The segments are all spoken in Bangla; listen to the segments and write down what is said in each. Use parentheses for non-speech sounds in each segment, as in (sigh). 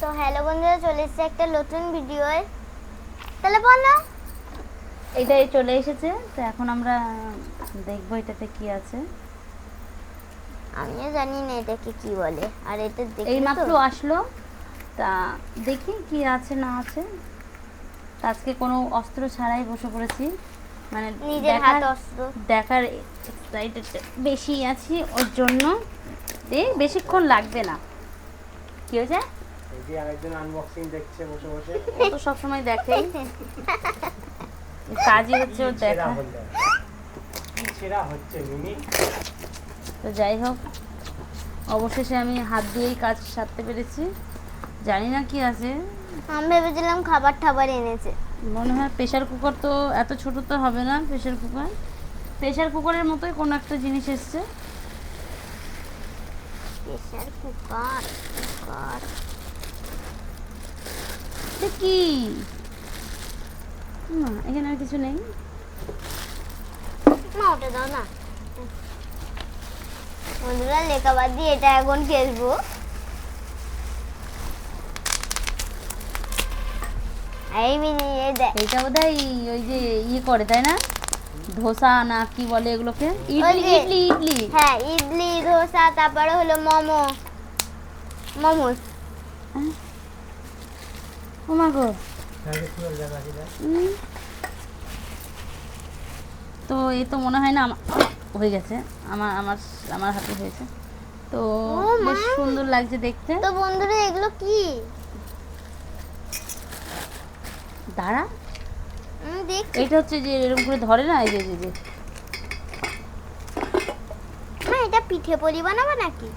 তো হ্যালো বন্ধুরা চলে এসেছে একটা নতুন ভিডিও তাহলে বলো। এইটাই চলে এসেছে তো এখন আমরা দেখব এটাতে কি আছে। আমিও জানি না এটাকে কি বলে আর এটা দেখি এই মাত্র আসলো তা দেখি কি আছে না আছে। আজকে কোনো অস্ত্র ছাড়াই বসে পড়েছি মানে নিজের হাত অস্ত্র। দেখার এক্সাইটেড বেশি আছি ওর জন্য। বেশিক্ষণ লাগবে না। কি হয়েছে? এই যে আরেকজন আনবক্সিং দেখছে বসে বসে। ও তো সবসময় দেখেই। (laughs) কাজই হচ্ছে ওর কি ছেঁড়া দেখা। কি ছেঁড়া হচ্ছে মিনি তো যাই হোক অবশেষে আমি হাত দিয়েই কাজ সারতে পেরেছি। জানি না কি আছে। আমি ভেবেছিলাম খাবার টাবার এনেছে। মনে হয় প্রেশার কুকার তো এত ছোট তো হবে না প্রেশার কুকার প্রেশার কুকারের মতোই কোনো একটা জিনিস এসছে। প্রেশার কুকার কুকার এটা কি? না এখানে আর কিছু নেই? না ওটা দাও না। বন্ধুরা লেখা বাদ দিয়ে এটা এখন খেলব। এইটা বোধহয় ওই যে ইয়ে করে তাই না? ধোসা না কি বলে এগুলোকে? ইডলি ইডলি ইডলি। হ্যাঁ ইডলি ধোসা তারপরে হলো মোমো। মোমোস গো। তো এই তো মনে হয় না আমার হয়ে গেছে। আমার আমার আমার হাতে হয়েছে। তো মা। বেশ সুন্দর লাগছে দেখতে। তো বন্ধুরা এগুলো কি? দাঁড়া। এইটা হচ্ছে যে এরকম করে ধরে না এই যে যে মা এটা পিঠে পুলি বানাবো নাকি?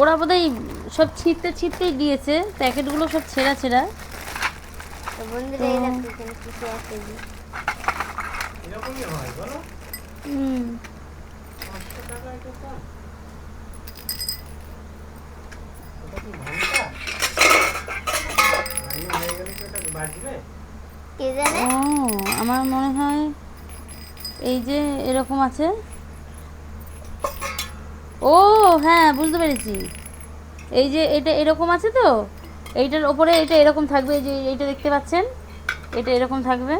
ওরা বোধহয় সব ছিঁড়তে ছিঁড়তেই দিয়েছে প্যাকেটগুলো সব ছেঁড়া ছেঁড়া। আমার মনে হয় এই যে এরকম আছে। ও হ্যাঁ বুঝতে পেরেছি। এই যে এটা এরকম আছে তো? এইটার ওপরে এটা এরকম থাকবে এই যে এইটা দেখতে পাচ্ছেন? এটা এরকম থাকবে।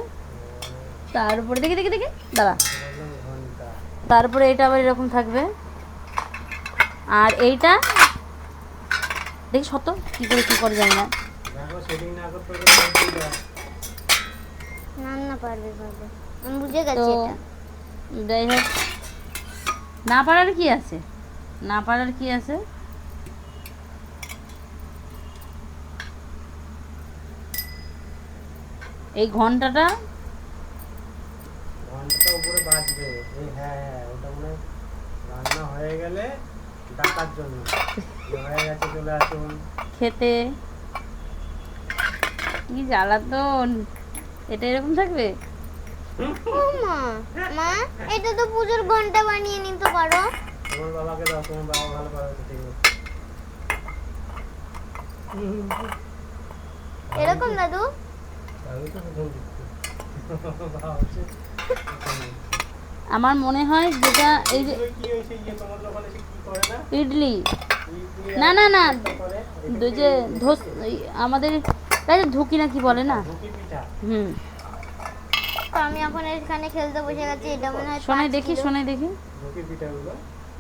তার উপরে দেখে দেখে দেখে দাঁড়া। তারপরে এটা আবার এরকম থাকবে। আর এইটা? দেখি সত কি করে কি করে জানি না। যাই হোক। না পারার কি আছে? না পারার কি আছে? এই ঘন্টাটা? ঘন্টাটা উপরে বাজবে। এই হ্যাঁ হ্যাঁ ওটা মনে রান্না হয়ে গেলে ডাকার জন্য। হয়ে গেছে চলে আসুন। খেতে। কি জ্বালাতন? এটা এরকম থাকবে? মা মা এটা তো পুজোর ঘণ্টা বানিয়ে নিতে পারো। তোমার বাবাকে দাও তোমার বাবা ভালো পাবে তো ঠিক আছে এরকম দাদু আমি তো প্রথম দিচ্ছি আমার মনে হয় যেটা এই যে ইডলি। না না না। যে ধোস এই আমাদের কাছে ঢুকি না কি বলে না? হুম। তো আমি এখন এখানে খেলতে বসে গেছি এটা মনে হয় শোনাই দেখি শোনাই দেখি।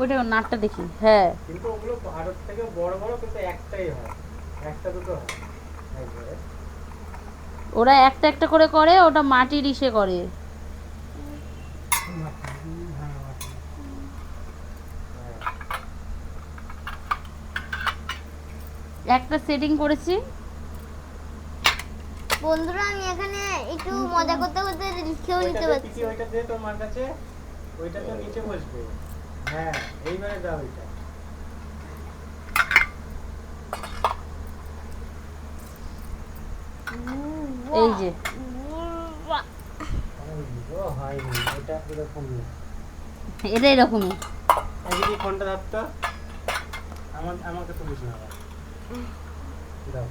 ওইটা নাটটা দেখি হ্যাঁ। কিন্তু ওগুলো ভারত থেকে বড় বড় কিন্তু একটাই হয়। একটা দুটো হয়। ওরা একটা একটা করে করে ওটা মাটির ইসে করে। একটা সেটিং করেছি। বন্ধুরা আমি এখানে একটু মজা করতে করতে লিখেও নিতে পারছি। ওইটা দে তোমার কাছে। ওইটা তো নিচে বসবে। হ্যাঁ এইবারে দাও এই যে। এটা এরকম এটা এরকমই। আজকে ফোনটা ধরতো আমার আমাকে তো বুঝতে হবে। দাও।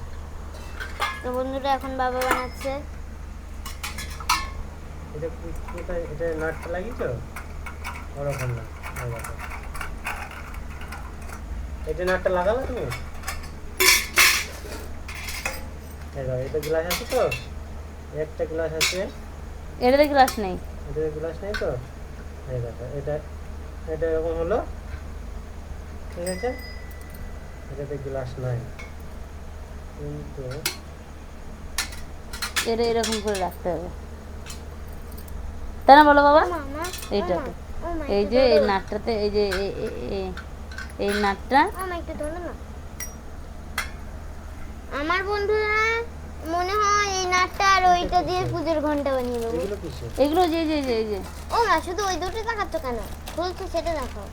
তো বন্ধুরা এখন বাবা বানাচ্ছে। এটা কোথায় এটা নাটটা লাগিয়েছো? ওরকম না। এটা নাটটা লাগালো তুমি? এটা গ্লাস আছে তো? একটা গ্লাস আছে। এটাতে গ্লাস নেই। এটাতে গ্লাস নেই তো? এটা এটা এরকম হলো। ঠিক আছে? এটাতে গ্লাস নাই। কিন্তু এটা এরকম করে রাখতে হবে। তাই না বলো বাবা? এইটাতে। এই যে এই নাটটাতে এই যে এই নাটটা। না আমার বন্ধুরা মনে হয় এই নাটটা আর ওইটা দিয়ে পুজোর ঘণ্টা বানিয়ে দেবো। এগুলো যে যে যে যে। ও মা শুধু ওই দুটো দেখাচ্ছ কেন? খুলছো সেটা দেখাও।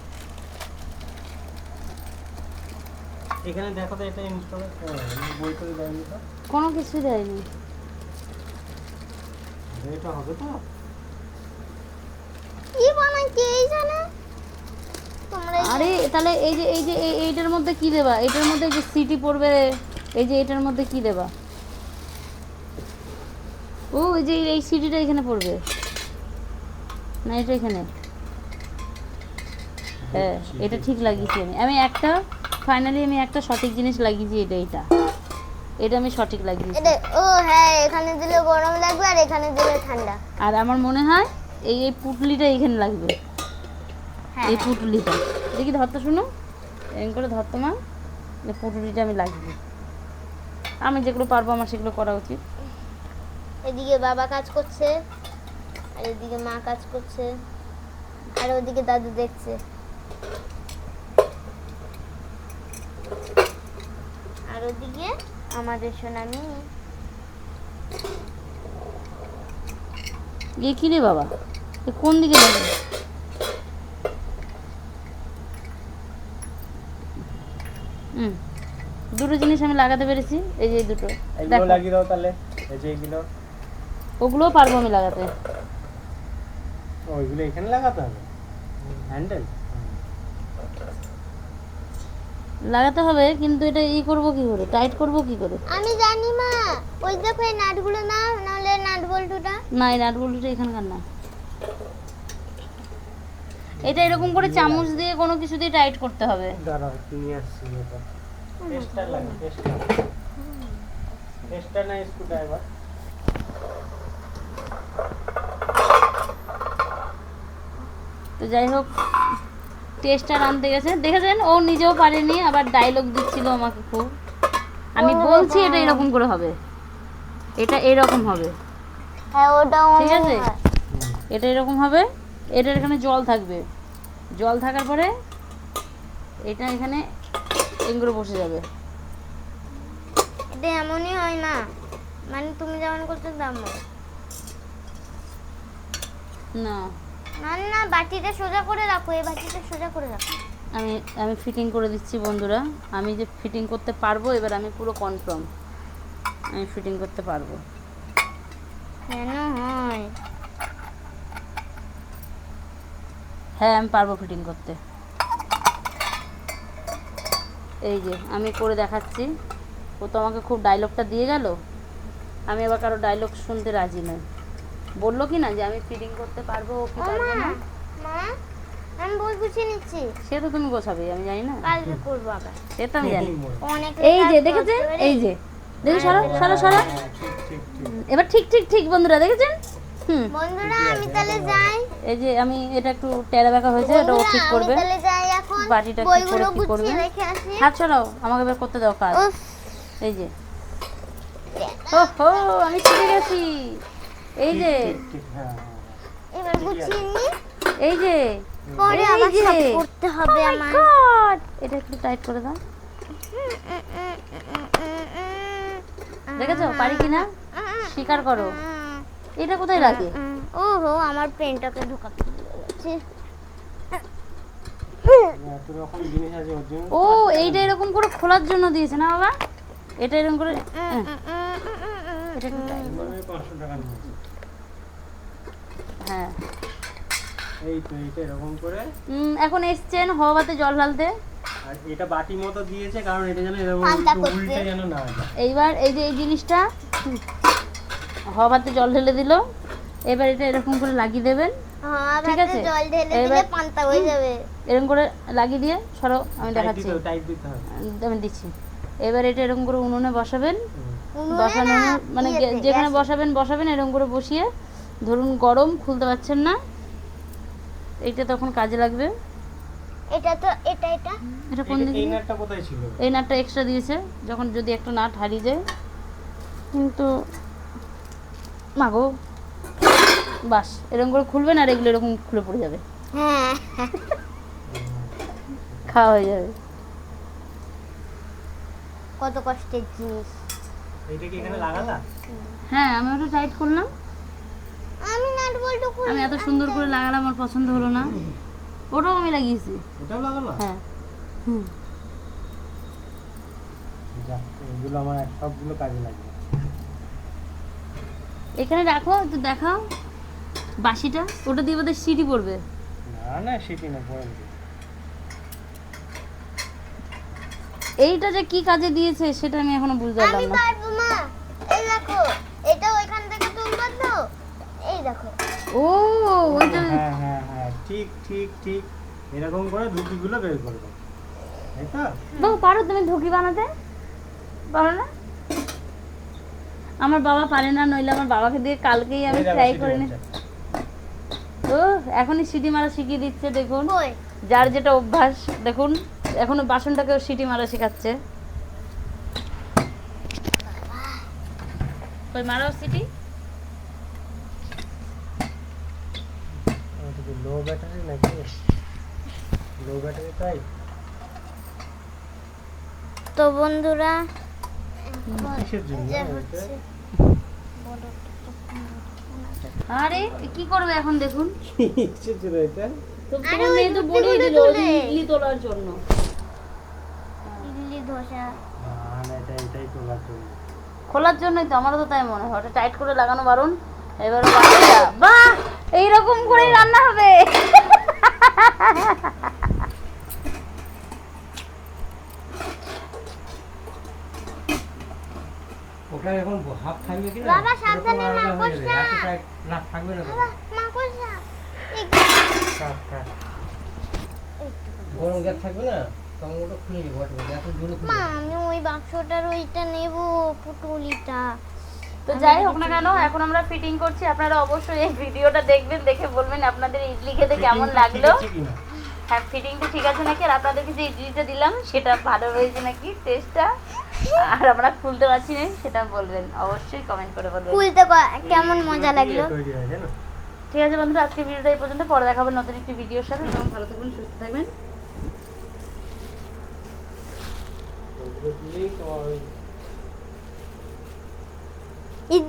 এখানে দেখো তো এটা ইনস্টল বই করে দেয়নি তো? কোনো কিছু দেয়নি। এটা হবে তো? কি আরে তাহলে এই যে এই যে এইটার মধ্যে কি দেবা? এটার মধ্যে যে সিটি পড়বে এই যে এটার মধ্যে কি দেবা? ও এই যে এই সিটিটা এখানে পড়বে। না এটা এখানে। হ্যাঁ এটা ঠিক লাগিয়েছি আমি। আমি একটা ফাইনালি আমি একটা সঠিক জিনিস লাগিয়েছি এটা এটা এটা আমি সঠিক লাগিয়েছি। ও হ্যাঁ এখানে দিলে গরম লাগবে আর এখানে দিলে ঠান্ডা। আর আমার মনে হয় এই এই পুটলিটা এখানে লাগবে। হ্যাঁ এই পুটুলিটা। দেখি ধরতে শুনো। এরকম করে ধরতো মা। এই পুটুলিটা আমি লাগবে আমি যেগুলো পারব আমার সেগুলো করা উচিত। এদিকে বাবা কাজ করছে আর এদিকে মা কাজ করছে আর ওদিকে দাদু দেখছে। আর ওদিকে আমাদের সোনামি। এ কি রে বাবা? কোন দিকে যাবে? হুম দুটো জিনিস আমি লাগাতে পেরেছি এই যে এই দুটো। লাগিয়ে দাও তাহলে এই যে এগুলো। ওগুলোও পারব আমি লাগাতে। ওইগুলো এখানে লাগাতে হবে? হ্যান্ডেল লাগাতে হবে কিন্তু এটা ই করব কি করে টাইট করব কি করে আমি জানি মা। ওই দেখো এই নাটগুলো না নাহলে নাট বল্টুটা। না এই নাট বল্টুটা এখানকার না। এটা এরকম করে চামচ দিয়ে কোনো কিছু দিয়ে টাইট করতে হবে। দাঁড়াও নিয়ে আসছি এটা। টেস্টার লাগে টেস্টার টেস্টার না স্ক্রু ড্রাইভার তো যাই হোক টেস্টার আনতে গেছে। দেখেছেন? ও নিজেও পারেনি আবার ডায়লগ দিচ্ছিল আমাকে খুব। আমি বলছি এটা এরকম করে হবে। এটা এরকম হবে। হ্যাঁ ঠিক আছে? এটা এরকম হবে। এটার এখানে জল থাকবে। জল থাকার পরে এটা এখানে এগুলো বসে যাবে। এটা এমনই হয় না। মানে তুমি যেমন করছ তেমন। না। না না বাটিটা সোজা করে রাখো এই বাটিটা সোজা করে রাখো। আমি আমি ফিটিং করে দিচ্ছি বন্ধুরা। আমি যে ফিটিং করতে পারব এবার আমি পুরো কনফার্ম আমি ফিটিং করতে পারব। কেন হয়? হ্যাঁ আমি পারব ফিটিং করতে। এই যে আমি করে দেখাচ্ছি। ও তো আমাকে খুব ডায়লগটা দিয়ে গেল। আমি আবার কারও ডায়লগ শুনতে রাজি নই। বলল কি না যে আমি ফিটিং করতে পারব ও কি পারব না? মা আমি বই গুছিয়ে নিচ্ছি। সে তো তুমি গোছাবে আমি জানি না। কালকে করব আবার। সে তো আমি জানি। অনেক এই যে দেখেছেন? এই যে দেখুন সরো সরো সরো। হ্যাঁ এবার ঠিক ঠিক ঠিক বন্ধুরা দেখেছেন? হুম। বন্ধুরা আমি তাহলে যাই। এই যে আমি এটা একটু টেরা বেঁকা হয়েছে এটা ও ঠিক আমি করবে। তাহলে যাই এখন। বাটিটা কি করে কি করবে? হাত ছড়াও আমাকে এবার করতে দাও কাজ। এই যে। ও হো আমি শিখে গেছি। এই যে। এবার গুছিয়ে নি। এই যে। পরে আবার সব করতে হবে Oh আমার। এটা একটু টাইট করে দাও। দেখেছ? পারি কিনা? স্বীকার করো। এটা কোথায় লাগে? ওহো আমার পেনটাকে ঢোকাতে জন্য ও এইটা এরকম করে খোলার জন্য দিয়েছে না বাবা? এটা এরকম করে হ্যাঁ, এটা টাকা নিয়েছি। হ্যাঁ। এই তো এইটা এরকম করে। উম, এখন এসছেন হওয়াতে জল ঢালতে। আর এটা বাটি মতো দিয়েছে কারণ এটা যেন এরকম। উল্টে যেন না যায়। এইবার এই যে এই জিনিসটা হওয়াতে জল ঢেলে দিল। এবার এটা এরকম করে লাগিয়ে দেবেন। হ্যাঁ ঠিক আছে? জল ঢেলে দিলে এবার- পান্তা হয়ে যাবে। এরকম করে লাগিয়ে দিয়ে সরো আমি দেখাচ্ছি। টাইট দিতে হবে। আমি দিচ্ছি। এবার এটা এরকম করে উনুনে বসাবেন। বসানো মানে যেখানে বসাবেন বসাবেন এরকম করে বসিয়ে ধরুন গরম খুলতে পারছেন না। এইটা তখন কাজে লাগবে। এটা তো এটা এটা। এটা কোন এই- দিকে? এই নাটটা কোথায় ছিল? এই নাটটা এক্সট্রা দিয়েছে যখন যদি একটা নাট হারিয়ে যায়। কিন্তু মাগো বাস এরকম করে খুলবেন আর এগুলো এরকম খুলে পড়ে যাবে। হ্যাঁ। খাওয়া হয়ে যাবে। কত কষ্টের জিনিস। এইটা কি এখানে লাগালা হ্যাঁ আমি ওটা টাইট করলাম। আমি আমি এত সুন্দর করে লাগালাম আমার পছন্দ হলো না। ওটাও আমি লাগিয়েছি। ওটাও লাগালা হ্যাঁ। হুম। এগুলো আমার সবগুলো কাজে লাগবে। এখানে রাখো একটু দেখাও। বাসিটা ওটা দিয়ে বোধহয় সিটি পড়বে। না না সেটি না পরে নেব। এইটা যে কি কাজে দিয়েছে সেটা আমি এখনও বুঝতে পারলাম না। পারব মা এই দেখো এটা ওইখান থেকে দেখো। ও ওইটা হ্যাঁ হ্যাঁ হ্যাঁ ঠিক ঠিক ঠিক। এরকম করে ধুতিগুলো বের করব তাই তো? বাবু পারো তুমি ধুকি বানাতে? পারো না? আমার বাবা পারে না নইলে আমার বাবাকে দিয়ে কালকেই আমি ট্রাই করে নি। ও এখনই সিটি মারা শিখিয়ে দিচ্ছে দেখুন। যার যেটা অভ্যাস দেখুন এখনও বাসনটাকেও সিটি মারা শেখাচ্ছে। কই মারাও সিটি ওটা কি লো ব্যাটারি নাকি? লো ব্যাটারি তাই? তো বন্ধুরা আরে কি করবে এখন দেখুন? জন্য এটা? তো তোমার মেয়ে তো ধুতি দিল ইডলি তোলার জন্য। ইডলি ধোসা। না না এটা এটাই তোলার জন্য। খোলার জন্যই তো আমারও তো তাই মনে হয়। ওটা টাইট করে লাগানো বারণ। এবার বাচ্চা বাহ এইরকম করেই রান্না হবে। ওটা এখন হাফ থাকবে কি না বাবা, সাবধানে না থাকবে না বাবা এই। গরম গ্যাস থাকবে না? তখন ওটা খুলে নিবো এত জোরে মা আমি ওই বাক্সটার ওইটা নেব পুটুলিটা। তো যাই হোক না কেন এখন আমরা ফিটিং করছি। আপনারা অবশ্যই এই ভিডিওটা দেখবেন দেখে বলবেন আপনাদের ইডলি খেতে কেমন লাগল। হ্যাঁ ফিটিংটা ঠিক আছে নাকি? আর আপনাদেরকে যে ইডলিটা দিলাম সেটা ভালো হয়েছে নাকি টেস্টটা আর আমরা খুলতে পারছি না সেটা বলবেন। অবশ্যই কমেন্ট করে বলবেন। খুলতে কেমন মজা লাগল? ঠিক আছে বন্ধুরা আজকে ভিডিওটা এই পর্যন্ত। পরে দেখাবো নতুন একটি ভিডিওর সাথে। তখন ভালো থাকবেন সুস্থ থাকবেন। ওগুলো